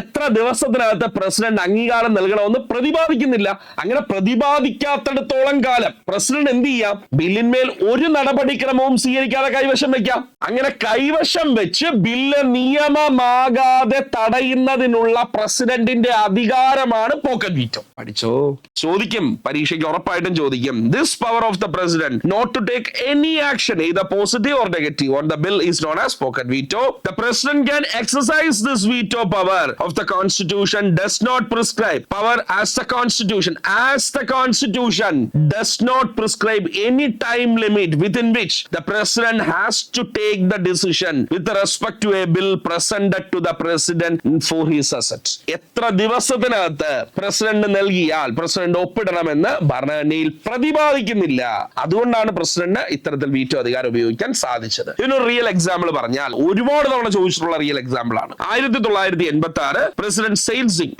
Speaker 1: എത്ര ദിവസത്തിനകത്ത് പ്രസിഡന്റ് അംഗീകാരം നൽകണമെന്ന് പ്രതിപാദിക്കുന്നില്ല. അങ്ങനെ പ്രതിപാദിക്കാത്തിടത്തോളം കാലം പ്രസിഡന്റ് എന്ത് ചെയ്യാം? ബില്ലിന്മേൽ ഒരു നടപടിക്രമവും സ്വീകരിക്കാതെ കൈവശം വെക്കാം അങ്ങനെ കൈവശം വെച്ച് ബില്ല് നിയമമാകാതെ തടയുന്നതിനുള്ള പ്രസിഡന്റിന്റെ അധികാരമാണ് പോക്കറ്റ് വീറ്റോ പഠിച്ചോ ചോദിക്കും പരീക്ഷയ്ക്ക് ഉറപ്പായിട്ടും ചോദിക്കും this power of the president not to take any action either positive or negative on the bill is known as pocket veto the president can exercise this veto power of the constitution does not prescribe power as the constitution as the constitution does not prescribe any time limit within which the president has to take the decision with respect to a bill presented to the president for his assent എത്ര ദിവസത്തിനകത്ത് പ്രസിഡന്റ് നൽകിയാൽ പ്രസിഡന്റ് ഒപ്പിടണമെന്ന് ഭരണഘടനയിൽ പ്രതിപാദിക്കുന്നില്ല. അതുകൊണ്ടാണ് പ്രസിഡന്റ് ഇത്തരത്തിൽ വീറ്റോ അധികാരം ഉപയോഗിക്കാൻ സാധിച്ചത്. ഇതിനൊരു റിയൽ എക്സാമ്പിൾ പറഞ്ഞാൽ ഒരുപാട് തവണ ചോദിച്ചിട്ടുള്ള റിയൽ എക്സാമ്പിൾ ആണ്. ആയിരത്തി തൊള്ളായിരത്തി എൺപത്തി ആറ് president Zail Singh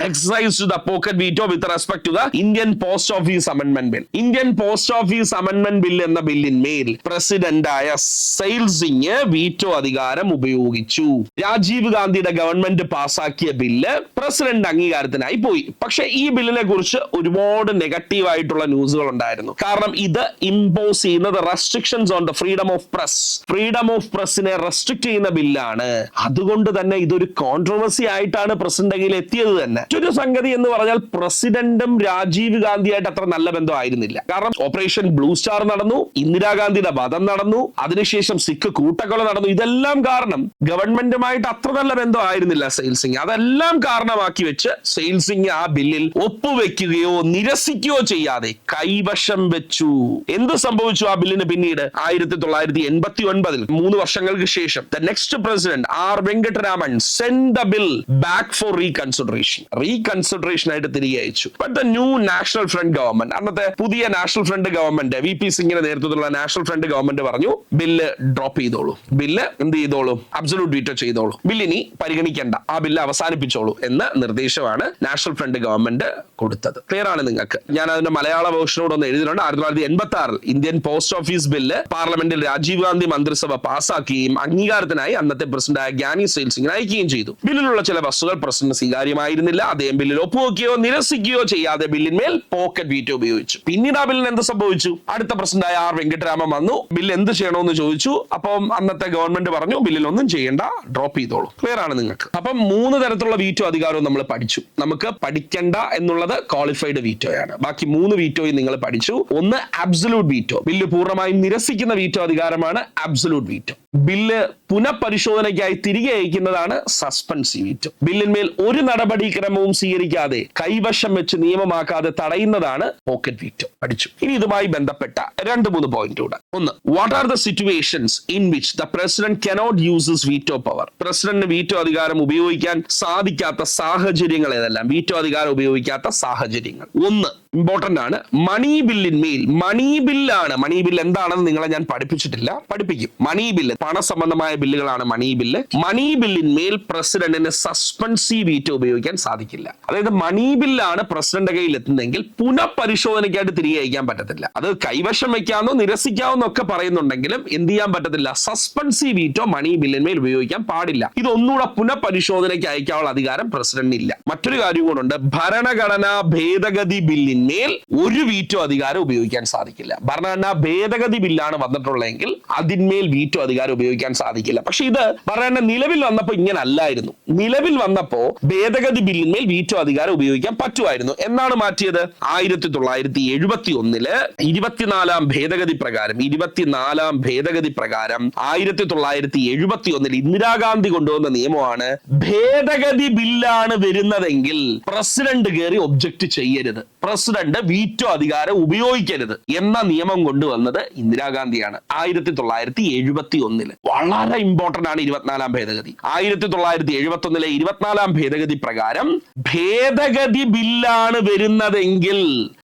Speaker 1: to the pocket veto with respect to the Indian post office amendment bill Indian post office amendment bill എന്ന ബില്ലിന്മേൽ പ്രസിഡന്റായ സെയിൽ സിംഗ് വീറ്റോ അധികാരം ഉപയോഗിച്ചു. രാജീവ് ഗാന്ധിയുടെ ഗവൺമെന്റ് പാസാക്കിയ ബില്ല് പ്രസിഡന്റ് അംഗീകാരത്തിനായി പോയി. പക്ഷേ ഈ ബില്ലിനെ കുറിച്ച് ഒരുപാട് നെഗറ്റീവ് ആയിട്ടുള്ള ന്യൂസുകൾ ഉണ്ടായിരുന്നു. കാരണം ഇത് ഇമ്പോസ് ചെയ്യുന്നത് restrictions on the freedom of press freedom of പ്രസിനെ restrict ചെയ്യുന്ന ബില്ലാണ്. അതുകൊണ്ട് തന്നെ ഇതൊരു കോൺട്രവേഴ്സി ആയിട്ടാണ് പ്രസിഡന്റ് കയ്യിൽ എത്തിയത് തന്നെ. മറ്റൊരു സംഗതി എന്ന് പറഞ്ഞാൽ പ്രസിഡന്റും രാജീവ് ഗാന്ധിയായിട്ട് അത്ര നല്ല ബന്ധം ആയിരുന്നില്ല. കാരണം ഓപ്പറേഷൻ ബ്ലൂ സ്റ്റാർ നടന്നു ഇന്ദിരാഗാന്ധിയുടെ വധം നടന്നു അതിനുശേഷം സിഖ് കൂട്ടക്കൊല നടന്നു. ഇതെല്ലാം കാരണം ഗവൺമെന്റുമായിട്ട് അത്ര നല്ല ബന്ധമായിരുന്നില്ല സെയിൽസിംഗ് അതെല്ലാം കാരണമാക്കി വെച്ച് സെയിൽസിങ് ആ ബില്ലിൽ ഒപ്പുവെക്കുകയോ നിരസിക്കുകയോ ചെയ്യാതെ കൈവശം വെച്ചു. എന്ത് സംഭവിച്ചു ആ ബില്ലിന് പിന്നീട്? ആയിരത്തി തൊള്ളായിരത്തി എൺപത്തി ഒൻപതിൽ മൂന്ന് വർഷങ്ങൾക്ക് ശേഷം the next president R Venkataraman send the bill back for reconsideration reconsideration ആയിട്ട് തിരികെ അയച്ചു. But the new national front government അന്നത്തെ പുതിയ national front government V P സിംഗിന്റെ നേതൃത്വത്തിലുള്ള നാഷണൽ ഫ്രണ്ട് ഗവൺമെന്റ് പറഞ്ഞു ബില്ല് ഡ്രോപ്പ് ചെയ്തോളൂ. ബില്ല് എന്ത് ചെയ്തോളൂ? അബ്സലൂട്ട് വീറ്റോ ചെയ്തോളൂ. ബില്ല് ബില്ലിനി പരിഗണിക്കേണ്ട. ആ ബില്ല് അവസാനിപ്പിച്ചോളൂ എന്ന നിർദ്ദേശമാണ് നാഷണൽ ഫ്രണ്ട് ഗവൺമെന്റ് കൊടുത്തത്. ക്ലിയർ ആണ് നിങ്ങൾക്ക്? ഞാൻ അതിന്റെ മലയാള വേർഷനോട് ഒന്ന് എഴുതിയിട്ടുണ്ട്. ആയിരത്തി തൊള്ളായിരത്തി എൺപത്തി ആറിൽ ഇന്ത്യൻ പോസ്റ്റ് ഓഫീസ് ബില്ല് പാർലമെന്റിൽ രാജീവ് ഗാന്ധി മന്ത്രിസഭ പാസാക്കുകയും അംഗീകാരത്തിനായി അന്നത്തെ പ്രസിഡന്റായ ഗ്യാനി സെയിൽ സിംഗിന് അയക്കുകയും ചെയ്തു. ബില്ലിലുള്ള ചില വസ്തുക്കൾ പ്രസിഡന്റ് സ്വീകാര്യമായിരുന്നില്ല. അദ്ദേഹം ബില്ലിൽ ഒപ്പുവെക്കുകയോ നിരസിക്കുകയോ ചെയ്യാതെ ബില്ലിന്മേൽ പോക്കറ്റ് വീറ്റോ ഉപയോഗിച്ചു. പിന്നീട് ആ ബില്ലിന് എന്ത് സംഭവിച്ചു? അടുത്ത പ്രസിഡന്റായ ആർ വെങ്കട്ടരാമൻ വന്നു. ബില്ല് എന്ത് ചെയ്യണമെന്ന് ചോദിച്ചു. അപ്പം അന്നത്തെ ഗവൺമെന്റ് പറഞ്ഞു ബില്ലിൽ ഒന്നും ചെയ്യേണ്ട. ഡ്രോപ്പ് ചെയ്തോളൂ. ക്ലിയർ ആണ് നിങ്ങൾക്ക്. അപ്പം മൂന്ന് തരത്തിലുള്ള വീറ്റോ അധികാരവും നമ്മൾ പഠിച്ചു. നമുക്ക് പഠിക്കേണ്ട എന്നുള്ളത് ക്വാളിഫൈഡ് വീറ്റോയാണ് ബാക്കി മൂന്ന് വീറ്റോയും നിങ്ങൾ പഠിച്ചു. ഒന്ന് അബ്സലൂട്ട് വീറ്റോ ബില്ല് പൂർണമായും നിരസിക്കുന്ന വീറ്റോ അധികാരമാണ് അബ്സലൂട്ട് വീറ്റോ ബില്ല് പുനഃപരിശോധനയ്ക്കായി തിരികെ അയക്കുന്നതാണ് സസ്പെൻസീവ് വീറ്റോ ബില്ലിന്മേൽ ഒരു നടപടിക്രമവും സ്വീകരിക്കാതെ കൈവശം വെച്ച് നിയമമാക്കാതെ തടയുന്നതാണ് പോക്കറ്റ് വീറ്റോ പഠിച്ചു. ഇനി ഇതുമായി ബന്ധപ്പെട്ട രണ്ട് മൂന്ന് പോയിന്റ് കൂടെ ഒന്ന് what are the situations in which the president cannot uses veto power പ്രസിഡന്റിന് വീറ്റോ അധികാരം ഉപയോഗിക്കാൻ സാധിക്കാത്ത സാഹചര്യങ്ങൾ ഏതെല്ലാം? വീറ്റോ അധികാരം ഉപയോഗിക്കാത്ത സാഹചര്യങ്ങൾ. ഒന്ന് ഇമ്പോർട്ടന്റ് ആണ്. മണി ബില്ലിന്മേൽ മണി ബില്ലാണ് മണി ബില്ല് എന്താണെന്ന് നിങ്ങളെ ഞാൻ പഠിപ്പിച്ചിട്ടില്ല. പഠിപ്പിക്കും. മണി ബില്ല് പണ സംബന്ധമായ ബില്ലുകളാണ് മണി ബില്ല് മണി ബില്ലിന്മേൽ പ്രസിഡന്റിന് സസ്പെൻസീവ് വീറ്റോ ഉപയോഗിക്കാൻ സാധിക്കില്ല. അതായത് മണി ബില്ലാണ് പ്രസിഡന്റ് കയ്യിൽ എത്തുന്നതെങ്കിൽ പുനഃപരിശോധനയ്ക്കായിട്ട് തിരികെ അയക്കാൻ പറ്റത്തില്ല. അത് കൈവശം വെക്കാമെന്നോ നിരസിക്കാമെന്നോ ഒക്കെ പറയുന്നുണ്ടെങ്കിലും എന്ത് ചെയ്യാൻ പറ്റത്തില്ല? സസ്പെൻസീവ് വീറ്റോ മണി ബില്ലിന്മേൽ ഉപയോഗിക്കാൻ പാടില്ല. ഇത് ഒന്നുകൂടെ പുനഃപരിശോധനയ്ക്ക് അയക്കാനുള്ള അധികാരം പ്രസിഡന്റിന് ഇല്ല. മറ്റൊരു കാര്യം കൂടെ ഭരണഘടനാ ഭേദഗതി ബില്ലിന്മേൽ ഒരു വീറ്റോ അധികാരം ഉപയോഗിക്കാൻ സാധിക്കില്ല. ഭരണഘടനാ ഭേദഗതി ബില്ലാണ് വന്നിട്ടുള്ളതെങ്കിൽ അതിന്മേൽ വീറ്റോ അധികാരം ഉപയോഗിക്കാൻ സാധിക്കില്ല. പക്ഷെ ഇത് ഭരണഘടന നിലവിൽ വന്നപ്പോൾ ഇങ്ങനെ അല്ലായിരുന്നു നിലവിൽ വന്നപ്പോ ഭേദഗതി ബില്ലിന്മേൽ വീറ്റോ അധികാരം ഉപയോഗിക്കാൻ പറ്റുമായിരുന്നു. എന്നാണ് മാറ്റിയത്? ആയിരത്തി തൊള്ളായിരത്തി എഴുപത്തി ഒന്നിൽ ഇരുപത്തിനാലാം ഭേദഗതി പ്രകാരം ഇരുപത്തിനാലാം ഭേദഗതി പ്രകാരം ആയിരത്തി തൊള്ളായിരത്തി എഴുപത്തി ഒന്നിൽ ഇന്ദിരാഗാന്ധി കൊണ്ടുവന്ന നിയമമാണ് ഭേദഗതി ബില്ലാണ് വരുന്നതെങ്കിൽ പ്രസിഡന്റ് കയറി ഒബ്ജക്ട് ചെയ്യരുത്. പ്രസിഡന്റ് വീറ്റോ അധികാരം ഉപയോഗിക്കരുത് എന്ന നിയമം കൊണ്ടുവന്നത് ഇന്ദിരാഗാന്ധിയാണ്. ആയിരത്തി തൊള്ളായിരത്തി എഴുപത്തി ഒന്നിൽ വളരെ ഇമ്പോർട്ടന്റ് ആണ് ഇരുപത്തിനാലാം ഭേദഗതി. ആയിരത്തി തൊള്ളായിരത്തി എഴുപത്തി ഒന്നിലെ ഇരുപത്തിനാലാം ഭേദഗതി പ്രകാരം ഭേദഗതി ബില്ലാണ് വരുന്നതെങ്കിൽ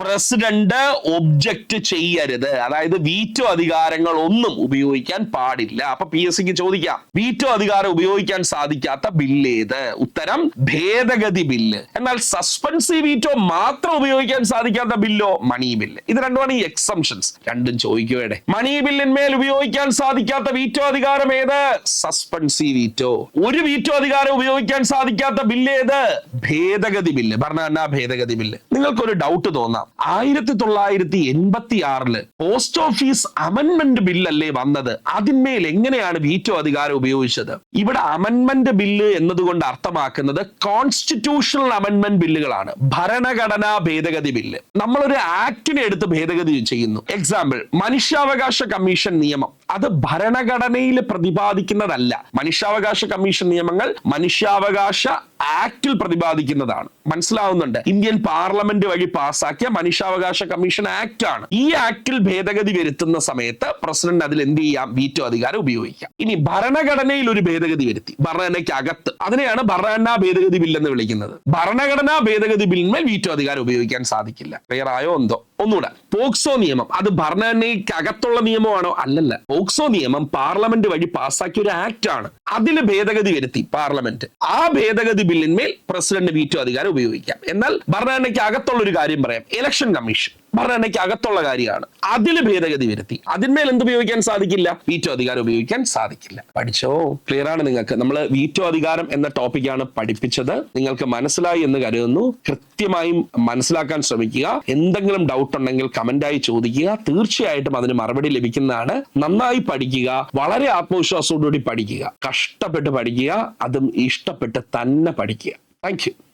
Speaker 1: പ്രസിഡന്റ് ഒബ്ജക്റ്റ് ചെയ്യരുത്. അതായത് വീറ്റോ അധികാരങ്ങൾ ഒന്നും ഉപയോഗിക്കാൻ പാടില്ല. അപ്പൊ പി എസ് സിക്ക് ചോദിക്കാം. വീറ്റോ അധികാരം ഉപയോഗിക്കാൻ സാധിക്കാത്ത ബില്ല് ഏത് ഉത്തരം ഭേദഗതി ബില്ല്. എന്നാൽ സസ്പെൻസീവ് വീറ്റോ മാത്രം ഉപയോഗിക്കാൻ സാധിക്കാത്ത ബില്ലോ മണി ബില്ല് ഇത് രണ്ടുമാണ് ഈ എക്സംഷൻസ് രണ്ടും ചോദിക്കുകയുടെ മണി ബില്ലിന്മേൽ ഉപയോഗിക്കാൻ സാധിക്കാത്ത വീറ്റോ അധികാരം ഏത്? സസ്പെൻസി വീറ്റോ ഒരു വീറ്റോ അധികാരം ഉപയോഗിക്കാൻ സാധിക്കാത്ത ബില്ല് ഏത്? ഭേദഗതി ബില്ല് ഭരണഘടനാ ഭേദഗതി ബില്ല് നിങ്ങൾക്കൊരു ഡൗട്ട് തോന്നാം. ആയിരത്തി തൊള്ളായിരത്തി എൺപത്തി ആറിൽ പോസ്റ്റ് ഓഫീസ് അമൻമെന്റ് ബില്ലല്ലേ വന്നത്? അതിന്മേൽ എങ്ങനെയാണ് വീറ്റോ അധികാരം ഉപയോഗിച്ചത്? ഇവിടെ അമൻമെന്റ് ബില്ല് എന്നതുകൊണ്ട് അർത്ഥമാക്കുന്നത് കോൺസ്റ്റിറ്റ്യൂഷണൽ അമൻമെന്റ് ബില്ലുകളാണ് ഭരണഘടനാ ഭേദഗതി ബില്ല്. നമ്മളൊരു ആക്ടിനെ എടുത്ത് ഭേദഗതി ചെയ്യുന്നു. എക്സാമ്പിൾ മനുഷ്യാവകാശ കമ്മീഷൻ നിയമം. അത് ഭരണഘടനയിൽ പ്രതിപാദിക്കുന്നതല്ല. മനുഷ്യാവകാശ കമ്മീഷൻ നിയമങ്ങൾ മനുഷ്യാവകാശ ആക്ടിൽ പ്രതിപാദിക്കുന്നതാണ്. മനസ്സിലാവുന്നുണ്ട്? ഇന്ത്യൻ പാർലമെന്റ് വഴി പാസാക്കിയ മനുഷ്യാവകാശ കമ്മീഷൻ ആക്ട് ആണ്. ഈ ആക്ടിൽ ഭേദഗതി വരുത്തുന്ന സമയത്ത് പ്രസിഡന്റ് അതിൽ എന്ത് ചെയ്യാം? വീറ്റോ അധികാരം ഉപയോഗിക്കാം. ഇനി ഭരണഘടനയിൽ ഒരു ഭേദഗതി വരുത്തി. ഭരണഘടനയ്ക്ക് അകത്ത് അതിനെയാണ് ഭരണഘടനാ ഭേദഗതി ബിൽ എന്ന് വിളിക്കുന്നത്. ഭരണഘടനാ ഭേദഗതി ബില്ലിന്മേൽ വീറ്റോ അധികാരം ഉപയോഗിക്കാൻ സാധിക്കില്ല. ക്ലിയർ ആയോ എന്തോ? ഒന്നുകൂടെ. പോക്സോ നിയമം. അത് ഭരണഘടനയ്ക്ക് അകത്തുള്ള നിയമമാണോ? അല്ലല്ല. പോക്സോ നിയമം പാർലമെന്റ് വഴി പാസ്സാക്കിയ ഒരു ആക്ട് ആണ് അതിൽ ഭേദഗതി വരുത്തി പാർലമെന്റ്. ആ ഭേദഗതി ബില്ലിന്മേൽ പ്രസിഡന്റ് വീറ്റോ അധികാരം ഉപയോഗിക്കാം. എന്നാൽ ഭരണഘടനയ്ക്ക് അകത്തുള്ള ഒരു കാര്യം പറയാം. Election commission. ഭരണഘടനയ്ക്ക് അകത്തുള്ള കാര്യമാണ്. അതിൽ ഭേദഗതി വരുത്തി. അതിന്മേൽ എന്ത് ഉപയോഗിക്കാൻ സാധിക്കില്ല? വീറ്റോ അധികാരം ഉപയോഗിക്കാൻ സാധിക്കില്ല. പഠിച്ചോ? ക്ലിയർ ആണ് നിങ്ങൾക്ക്. നമ്മൾ വീറ്റോ അധികാരം എന്ന ടോപ്പിക്കാണ് പഠിപ്പിച്ചത്. നിങ്ങൾക്ക് മനസ്സിലായി എന്ന് കരുതുന്നു. കൃത്യമായും മനസ്സിലാക്കാൻ ശ്രമിക്കുക. എന്തെങ്കിലും ഡൗട്ട് ഉണ്ടെങ്കിൽ കമന്റായി ചോദിക്കുക. തീർച്ചയായിട്ടും അതിന് മറുപടി ലഭിക്കുന്നതാണ്. നന്നായി പഠിക്കുക. വളരെ ആത്മവിശ്വാസത്തോടുകൂടി പഠിക്കുക. കഷ്ടപ്പെട്ട് പഠിക്കുക. അതും ഇഷ്ടപ്പെട്ട് തന്നെ പഠിക്കുക. താങ്ക്